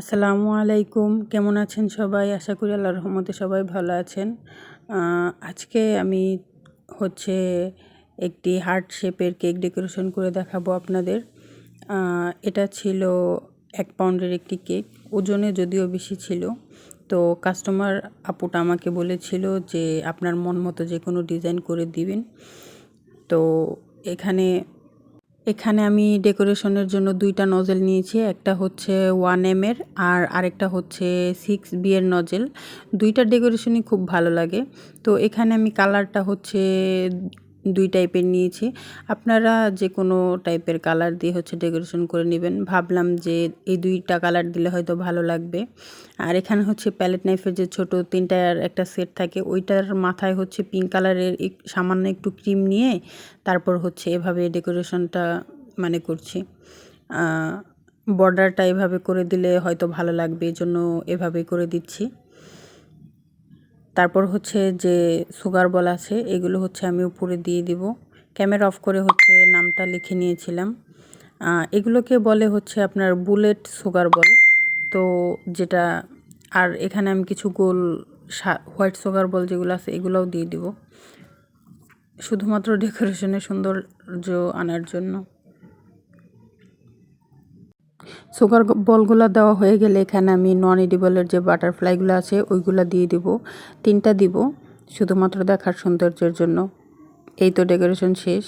আসসালামু আলাইকুম। কেমন আছেন সবাই? আশা করি আল্লাহর রহমতে সবাই ভালো আছেন। আজকে আমি হচ্ছে একটি হার্ট শেপের কেক ডেকোরেশন করে দেখাবো আপনাদের। এটা ছিল এক পাউন্ডের একটি কেক, ওজনে যদিও বেশি ছিল। তো কাস্টমার আপুটা আমাকে বলেছিল যে আপনার মন মতো যে কোনো ডিজাইন করে দিবেন। তো এখানে এখানে আমি ডেকোরেশনের জন্য দুইটা নজেল নিয়েছি, একটা হচ্ছে ওয়ান এম এর আর আরেকটা হচ্ছে সিক্স বি এর নজেল। দুইটা ডেকোরেশনই খুব ভালো লাগে। তো এখানে আমি কালারটা হচ্ছে দুই টাইপের নিয়েছি। আপনারা যে কোনো টাইপের কালার দিয়ে হচ্ছে ডেকোরেশন করে নেবেন। ভাবলাম যে এই দুইটা কালার দিলে হয়তো ভালো লাগবে। আর এখানে হচ্ছে প্যালেট নাইফের যে ছোট তিনটার একটা সেট থাকে, ওইটার মাথায় হচ্ছে পিঙ্ক কালারের সামান্য একটু ক্রিম নিয়ে তারপর হচ্ছে এভাবে ডেকোরেশনটা মানে করছি। বর্ডারটা এভাবে করে দিলে হয়তো ভালো লাগবে এই জন্য এভাবে করে দিচ্ছি। তারপর হচ্ছে যে সুগার বল আছে, এগুলো হচ্ছে আমি উপরে দিয়ে দিব। ক্যামেরা অফ করে হচ্ছে নামটা লিখে নিয়েছিলাম। এগুলোকে বলে হচ্ছে আপনার বুলেট সুগার বল। তো যেটা, আর এখানে আমি কিছু গোল হোয়াইট সুগার বল যেগুলো আছে এগুলোও দিয়ে দিব। শুধুমাত্র ডেকোরেশনের সৌন্দর্য আনার জন্য। সুগার বলগুলো দেওয়া হয়ে গেলে এখানে আমি নন এডিবলের যে বাটারফ্লাইগুলো আছে, ওইগুলো দিয়ে দিব। তিনটা দিব, শুধুমাত্র দেখার সৌন্দর্যের জন্য। এই তো ডেকোরেশন শেষ।